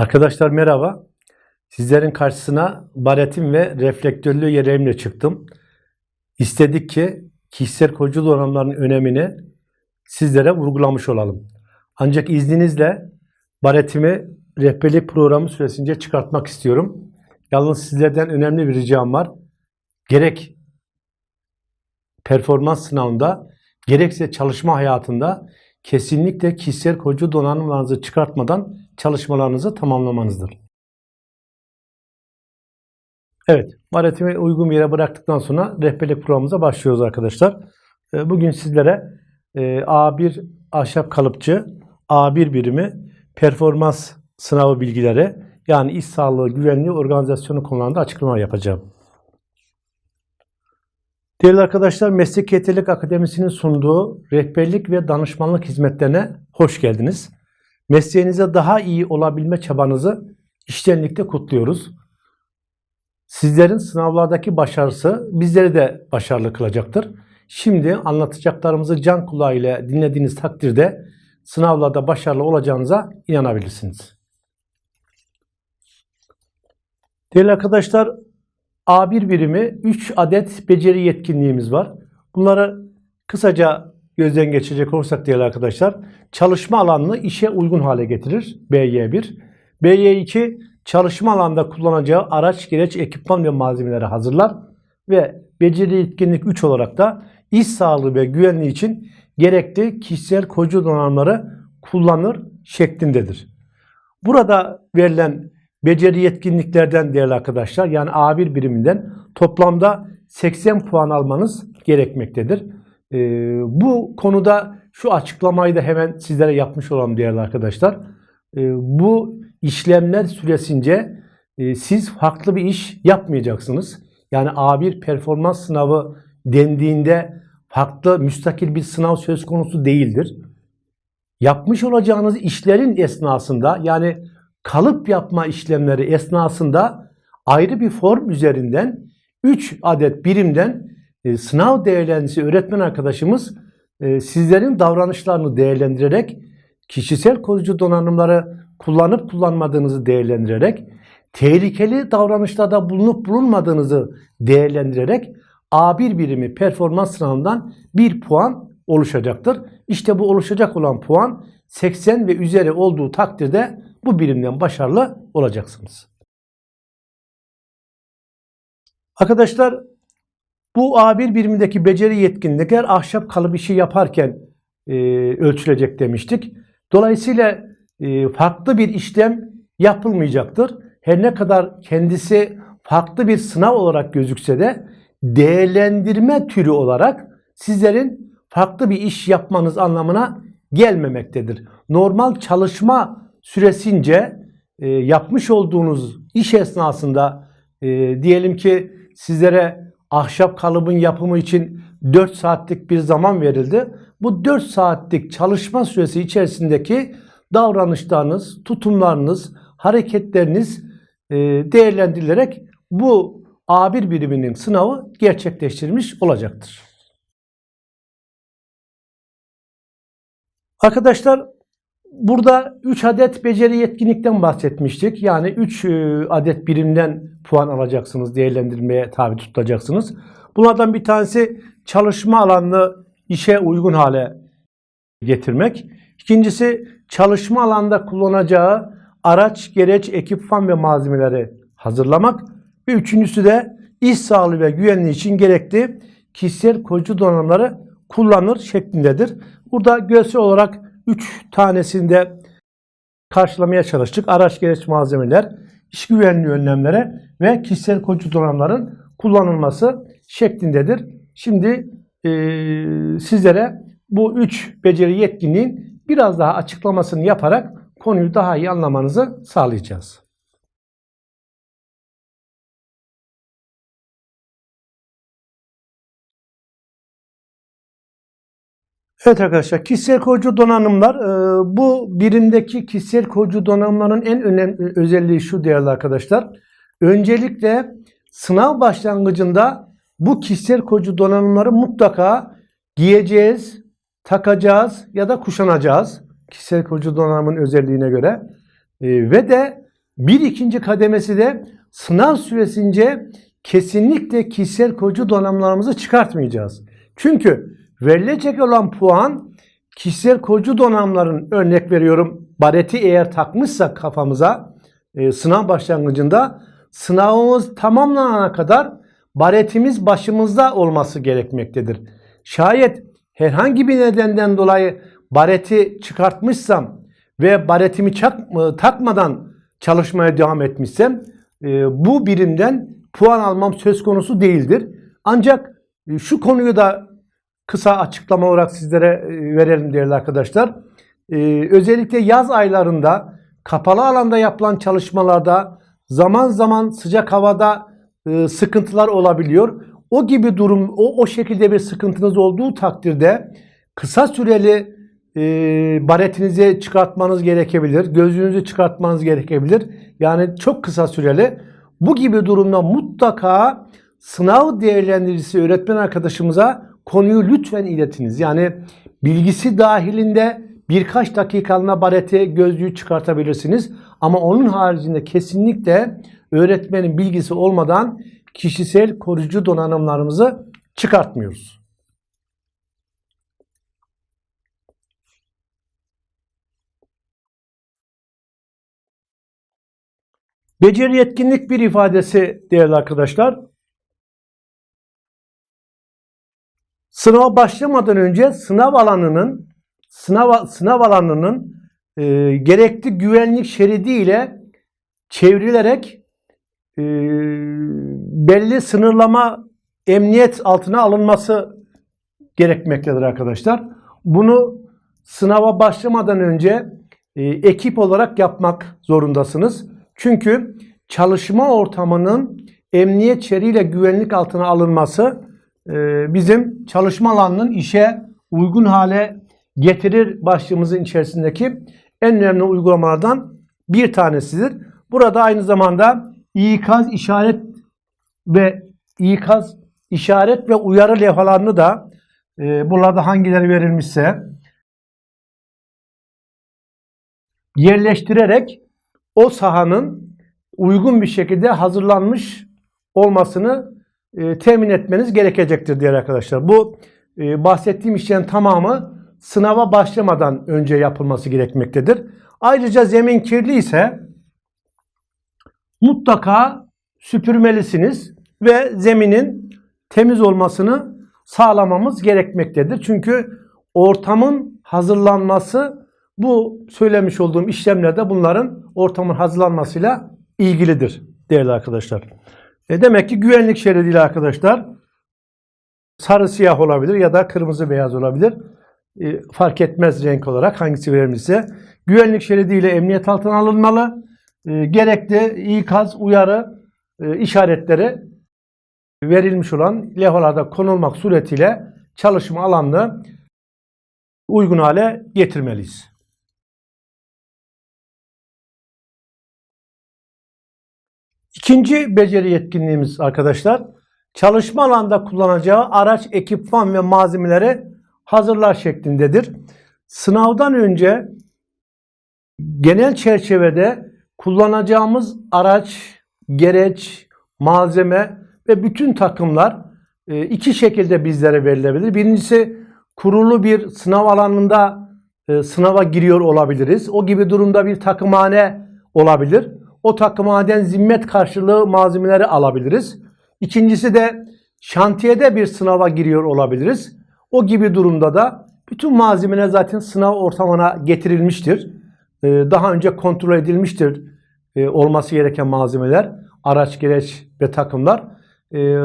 Arkadaşlar merhaba. Sizlerin karşısına baretim ve reflektörlü yeleğimle çıktım. İstedik ki kişisel koruyucu donanımların önemini sizlere vurgulamış olalım. Ancak izninizle baretimi rehberlik programı süresince çıkartmak istiyorum. Yalnız sizlerden önemli bir ricam var. Gerek performans sınavında gerekse çalışma hayatında kesinlikle kişisel koruyucu donanımlarınızı çıkartmadan çalışmalarınızı tamamlamanızdır. Evet, baretimi uygun bir yere bıraktıktan sonra rehberlik programımıza başlıyoruz arkadaşlar. Ee, Bugün sizlere e, A1 ahşap kalıpçı A1 birimi performans sınavı bilgileri yani iş sağlığı, güvenliği, organizasyonu konularında açıklama yapacağım. Değerli arkadaşlar, Meslek Yeterlilik Akademisi'nin sunduğu rehberlik ve danışmanlık hizmetlerine hoş geldiniz. Mesleğinize daha iyi olabilme çabanızı içtenlikle kutluyoruz. Sizlerin sınavlardaki başarısı bizleri de başarılı kılacaktır. Şimdi anlatacaklarımızı can kulağıyla dinlediğiniz takdirde sınavlarda başarılı olacağınıza inanabilirsiniz. Değerli arkadaşlar, A1 birimi 3 adet beceri yetkinliğimiz var. Bunları kısaca gözden geçirecek olursak değerli arkadaşlar, çalışma alanını işe uygun hale getirir BY1. BY2 çalışma alanında kullanacağı araç, gereç, ekipman ve malzemeleri hazırlar ve beceri yetkinlik 3 olarak da iş sağlığı ve güvenliği için gerekli kişisel koruyucu donanımları kullanır şeklindedir. Burada verilen beceri yetkinliklerden değerli arkadaşlar yani A1 biriminden toplamda 80 puan almanız gerekmektedir. Ee, bu konuda şu açıklamayı da hemen sizlere yapmış olalım değerli arkadaşlar. Ee, bu işlemler süresince e, siz farklı bir iş yapmayacaksınız. Yani A1 performans sınavı dendiğinde farklı müstakil bir sınav söz konusu değildir. Yapmış olacağınız işlerin esnasında yani kalıp yapma işlemleri esnasında ayrı bir form üzerinden 3 adet birimden e, sınav değerlendiricisi öğretmen arkadaşımız e, sizlerin davranışlarını değerlendirerek kişisel koruyucu donanımları kullanıp kullanmadığınızı değerlendirerek tehlikeli davranışlarda bulunup bulunmadığınızı değerlendirerek A1 birimi performans sınavından 1 puan oluşacaktır. İşte bu oluşacak olan puan 80 ve üzeri olduğu takdirde bu birimden başarılı olacaksınız. Arkadaşlar bu A1 birimindeki beceri yetkinlikler ahşap kalıp işi yaparken e, ölçülecek demiştik. Dolayısıyla e, farklı bir işlem yapılmayacaktır. Her ne kadar kendisi farklı bir sınav olarak gözükse de değerlendirme türü olarak sizlerin farklı bir iş yapmanız anlamına gelmemektedir. Normal çalışma süresince e, yapmış olduğunuz iş esnasında e, diyelim ki sizlere ahşap kalıbın yapımı için 4 saatlik bir zaman verildi. Bu 4 saatlik çalışma süresi içerisindeki davranışlarınız, tutumlarınız, hareketleriniz e, değerlendirilerek bu A1 biriminin sınavı gerçekleştirilmiş olacaktır. Arkadaşlar burada 3 adet beceri yetkinlikten bahsetmiştik. Yani 3 adet birimden puan alacaksınız, değerlendirmeye tabi tutacaksınız. Bunlardan bir tanesi çalışma alanını işe uygun hale getirmek. İkincisi çalışma alanda kullanacağı araç, gereç, ekipman ve malzemeleri hazırlamak. Ve üçüncüsü de iş sağlığı ve güvenliği için gerekli kişisel koruyucu donanımları kullanır şeklindedir. Burada görsel olarak 3 tanesinde karşılamaya çalıştık. Araç gereç malzemeler, iş güvenliği önlemleri ve kişisel koruyucu donanımların kullanılması şeklindedir. Şimdi e, sizlere bu 3 beceri yetkinliğin biraz daha açıklamasını yaparak konuyu daha iyi anlamanızı sağlayacağız. Evet arkadaşlar kişisel koruyucu donanımlar e, bu birimdeki kişisel koruyucu donanımların en önemli özelliği şu değerli arkadaşlar. Öncelikle sınav başlangıcında bu kişisel koruyucu donanımları mutlaka giyeceğiz, takacağız ya da kuşanacağız. Kişisel koruyucu donanımın özelliğine göre. E, ve de Bir ikinci kademesi de sınav süresince kesinlikle kişisel koruyucu donanımlarımızı çıkartmayacağız. Çünkü verilecek olan puan kişisel koruyucu donanımların örnek veriyorum bareti eğer takmışsak kafamıza e, sınav başlangıcında sınavımız tamamlanana kadar baretimiz başımızda olması gerekmektedir. Şayet herhangi bir nedenden dolayı bareti çıkartmışsam ve baretimi çak- takmadan çalışmaya devam etmişsem e, bu birimden puan almam söz konusu değildir. Ancak e, şu konuyu da kısa açıklama olarak sizlere e, verelim değerli arkadaşlar. E, özellikle yaz aylarında kapalı alanda yapılan çalışmalarda zaman zaman sıcak havada e, sıkıntılar olabiliyor. O gibi durum, o, o şekilde bir sıkıntınız olduğu takdirde kısa süreli e, baretinizi çıkartmanız gerekebilir, gözlüğünüzü çıkartmanız gerekebilir. Yani çok kısa süreli. Bu gibi durumda mutlaka sınav değerlendiricisi öğretmen arkadaşımıza konuyu lütfen iletiniz. Yani bilgisi dahilinde birkaç dakikalığına bareti gözlüğü çıkartabilirsiniz. Ama onun haricinde kesinlikle öğretmenin bilgisi olmadan kişisel koruyucu donanımlarımızı çıkartmıyoruz. Beceri yetkinlik bir ifadesi değerli arkadaşlar. Sınava başlamadan önce sınav alanının sınav sınav alanının e, gerekli güvenlik şeridi ile çevrilerek e, belli sınırlama emniyet altına alınması gerekmektedir arkadaşlar. Bunu sınava başlamadan önce e, ekip olarak yapmak zorundasınız. Çünkü çalışma ortamının emniyet şeriyle güvenlik altına alınması bizim çalışma alanının işe uygun hale getirir başlığımızın içerisindeki en önemli uygulamalardan bir tanesidir. Burada aynı zamanda ikaz işaret ve ikaz işaret ve uyarı levhalarını da e, burada hangileri verilmişse yerleştirerek o sahanın uygun bir şekilde hazırlanmış olmasını e, temin etmeniz gerekecektir diğer arkadaşlar. Bu e, bahsettiğim işlerin tamamı sınava başlamadan önce yapılması gerekmektedir. Ayrıca zemin kirli ise mutlaka süpürmelisiniz ve zeminin temiz olmasını sağlamamız gerekmektedir. Çünkü ortamın hazırlanması bu söylemiş olduğum işlemlerde bunların ortamın hazırlanmasıyla ilgilidir değerli arkadaşlar. E demek ki güvenlik şeridiyle arkadaşlar sarı siyah olabilir ya da kırmızı beyaz olabilir. E, fark etmez renk olarak hangisi verilmişse. Güvenlik şeridiyle emniyet altına alınmalı. E, gerekli ikaz, uyarı e, işaretleri verilmiş olan levhalarda konulmak suretiyle çalışma alanını uygun hale getirmeliyiz. İkinci beceri yetkinliğimiz arkadaşlar, çalışma alanda kullanacağı araç, ekipman ve malzemeleri hazırlar şeklindedir. Sınavdan önce genel çerçevede kullanacağımız araç, gereç, malzeme ve bütün takımlar e, iki şekilde bizlere verilebilir. Birincisi kurulu bir sınav alanında e, sınava giriyor olabiliriz. O gibi durumda bir takımhane olabilir. O takımhaneden zimmet karşılığı malzemeleri alabiliriz. İkincisi de şantiyede bir sınava giriyor olabiliriz. O gibi durumda da bütün malzemeler zaten sınav ortamına getirilmiştir. E, daha önce kontrol edilmiştir olması gereken malzemeler, araç, gereç ve takımlar.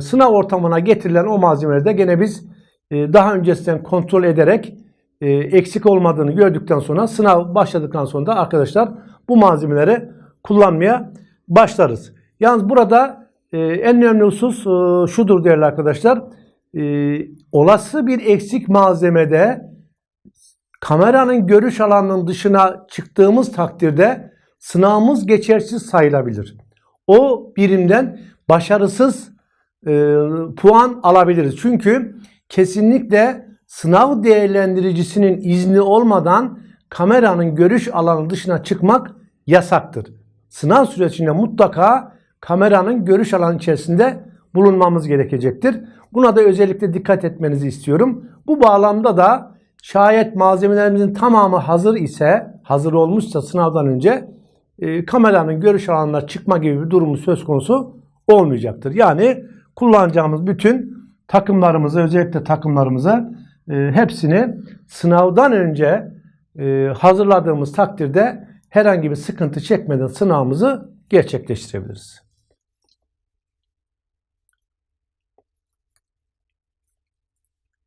Sınav ortamına getirilen o malzemeleri de gene biz daha öncesinden kontrol ederek eksik olmadığını gördükten sonra sınav başladıktan sonra da arkadaşlar bu malzemeleri kullanmaya başlarız. Yalnız burada en önemli husus şudur değerli arkadaşlar. Olası bir eksik malzemede kameranın görüş alanının dışına çıktığımız takdirde sınavımız geçersiz sayılabilir. O birimden başarısız e, puan alabiliriz. Çünkü kesinlikle sınav değerlendiricisinin izni olmadan kameranın görüş alanı dışına çıkmak yasaktır. Sınav sürecinde mutlaka kameranın görüş alanı içerisinde bulunmamız gerekecektir. Buna da özellikle dikkat etmenizi istiyorum. Bu bağlamda da şayet malzemelerimizin tamamı hazır ise, hazır olmuşsa sınavdan önce e, kameranın görüş alanına çıkma gibi bir durumu söz konusu olmayacaktır. Yani kullanacağımız bütün takımlarımızı, özellikle takımlarımızı e, hepsini sınavdan önce e, hazırladığımız takdirde herhangi bir sıkıntı çekmeden sınavımızı gerçekleştirebiliriz.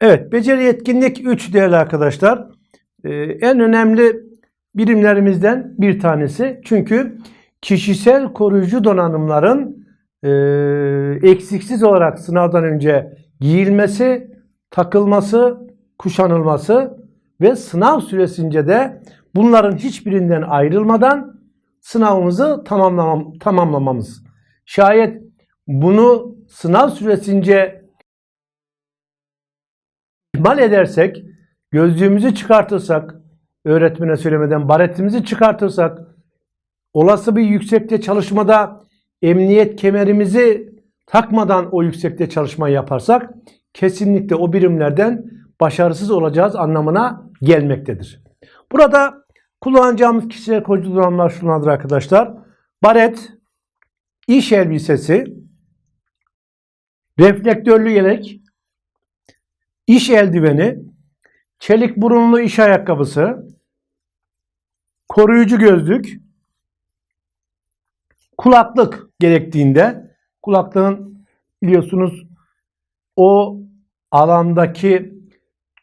Evet, beceri yetkinlik 3 değerli arkadaşlar. Ee, en önemli birimlerimizden bir tanesi. Çünkü kişisel koruyucu donanımların e, eksiksiz olarak sınavdan önce giyilmesi, takılması, kuşanılması ve sınav süresince de bunların hiçbirinden ayrılmadan sınavımızı tamamlamam, tamamlamamız. Şayet bunu sınav süresince ihmal edersek, gözlüğümüzü çıkartırsak, öğretmene söylemeden baretimizi çıkartırsak, olası bir yüksekte çalışmada emniyet kemerimizi takmadan o yüksekte çalışma yaparsak kesinlikle o birimlerden başarısız olacağız anlamına gelmektedir. Burada kullanacağımız kişisel koruyucu donanımlar şunlardır arkadaşlar. Baret, iş elbisesi, reflektörlü yelek, iş eldiveni, çelik burunlu iş ayakkabısı, koruyucu gözlük, kulaklık gerektiğinde kulaklığın biliyorsunuz o alandaki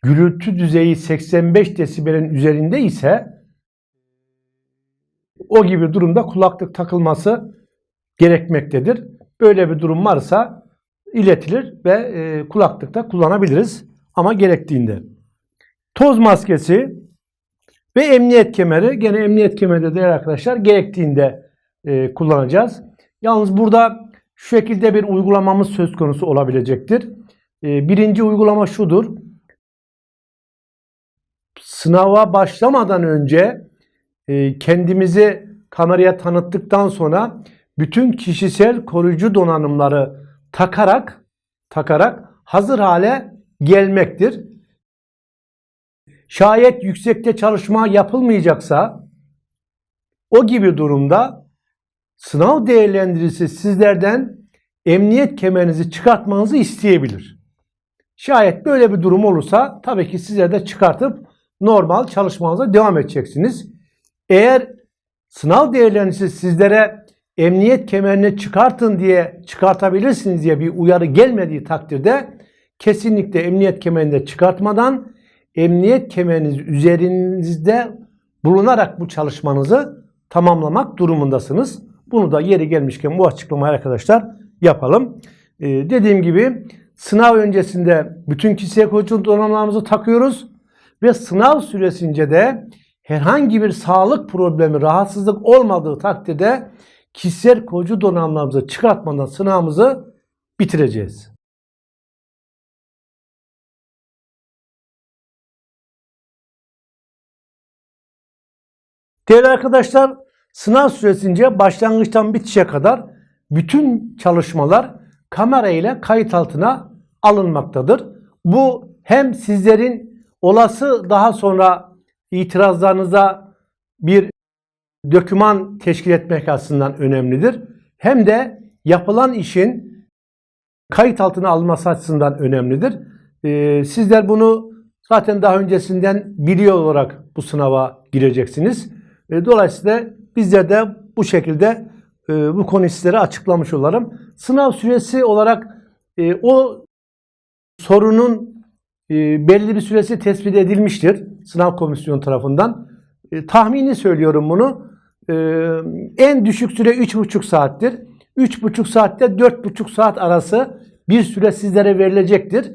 gürültü düzeyi 85 desibelin üzerinde ise o gibi durumda kulaklık takılması gerekmektedir. Böyle bir durum varsa iletilir ve e, kulaklıkta kullanabiliriz ama gerektiğinde. Toz maskesi ve emniyet kemeri gene emniyet kemeri de arkadaşlar gerektiğinde e, kullanacağız. Yalnız burada şu şekilde bir uygulamamız söz konusu olabilecektir. E, birinci uygulama şudur. Sınava başlamadan önce kendimizi kameraya tanıttıktan sonra bütün kişisel koruyucu donanımları takarak takarak hazır hale gelmektir. Şayet yüksekte çalışma yapılmayacaksa o gibi durumda sınav değerlendiricisi sizlerden emniyet kemerinizi çıkartmanızı isteyebilir. Şayet böyle bir durum olursa tabii ki sizler de çıkartıp normal çalışmanıza devam edeceksiniz. Eğer sınav değerlendiricisi sizlere emniyet kemerini çıkartın diye çıkartabilirsiniz diye bir uyarı gelmediği takdirde kesinlikle emniyet kemerini çıkartmadan emniyet kemeriniz üzerinizde bulunarak bu çalışmanızı tamamlamak durumundasınız. Bunu da yeri gelmişken bu açıklamayı arkadaşlar yapalım. Ee, dediğim gibi sınav öncesinde bütün kişisel koruyucu donanımlarımızı takıyoruz ve sınav süresince de herhangi bir sağlık problemi, rahatsızlık olmadığı takdirde kişisel koruyucu donanımlarımızı çıkartmadan sınavımızı bitireceğiz. Değerli arkadaşlar, sınav süresince başlangıçtan bitişe kadar bütün çalışmalar kamera ile kayıt altına alınmaktadır. Bu hem sizlerin olası daha sonra itirazlarınıza bir döküman teşkil etmek açısından önemlidir. Hem de yapılan işin kayıt altına alınması açısından önemlidir. Ee, sizler bunu zaten daha öncesinden biliyor olarak bu sınava gireceksiniz. E, dolayısıyla bizler de bu şekilde e, bu konu sizlere açıklamış olalım. Sınav süresi olarak e, o sorunun e, belli bir süresi tespit edilmiştir sınav komisyonu tarafından. E, tahmini söylüyorum bunu. E, en düşük süre 3,5 saattir. 3,5 saatte 4,5 saat arası bir süre sizlere verilecektir.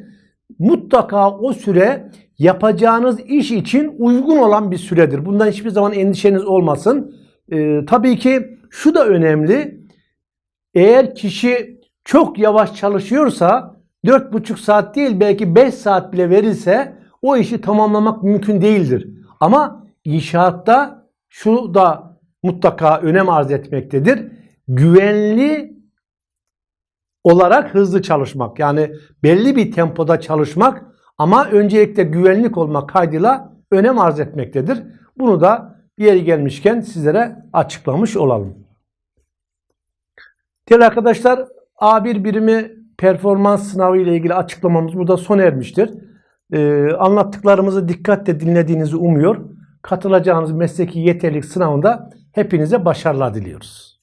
Mutlaka o süre yapacağınız iş için uygun olan bir süredir. Bundan hiçbir zaman endişeniz olmasın. E, tabii ki şu da önemli. Eğer kişi çok yavaş çalışıyorsa 4,5 saat değil belki 5 saat bile verilse o işi tamamlamak mümkün değildir. Ama inşaatta şu da mutlaka önem arz etmektedir. Güvenli olarak hızlı çalışmak. Yani belli bir tempoda çalışmak ama öncelikle güvenlik olmak kaydıyla önem arz etmektedir. Bunu da bir yeri gelmişken sizlere açıklamış olalım. Değerli arkadaşlar A1 birimi performans sınavı ile ilgili açıklamamız burada sona ermiştir. Ee, anlattıklarımızı dikkatle dinlediğinizi umuyor. Katılacağınız mesleki yeterlilik sınavında hepinize başarılar diliyoruz.